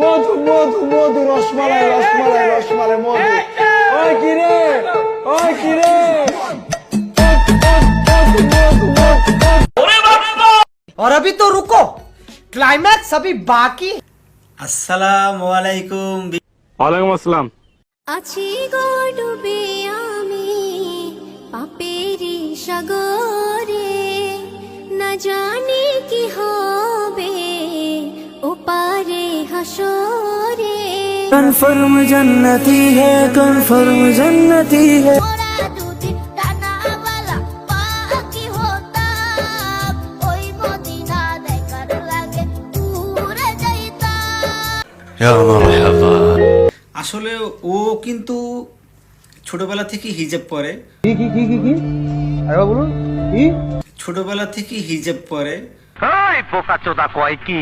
মধু মধু মধু রসমালাই রসমালাই রসমালাই মধু ওই কিরে ওই কিরে और अभी तो रुको क्लाइमैक्स अभी बाकी है। আসসালামু আলাইকুম ওয়ালাইকুম আসসালাম আছি গো ডুবে আমি পাপেরি সাগরে না জানি মদিনা দেখার লাগে উড়ে যাইতাম। আসলে ও কিন্তু ছোটবেলা থেকে হিজাব পরে। কি কি কি কি কি? আরে বলুন কি? ছোটবেলা থেকে হিজাব পরে। ওই পোকা কয় কি?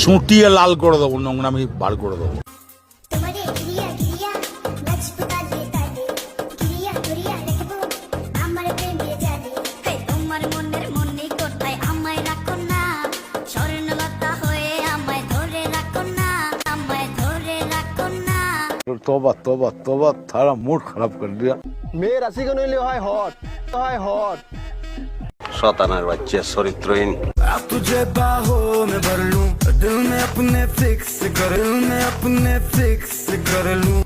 সুটিয়ে লাল করে দেবো নোংরামি বার করে দেবো। তোবা তোবা তোবা তারা মুড খারাপ করে দিয়া মেয়ের আসি কেন হইলে হয় হট হয় হট। শতানার বাচ্চা চরিত্রহীন। अब तुझे बाहों में भर लूं दिल में अपने फिक्स कर दिल में अपने फिक्स कर लूं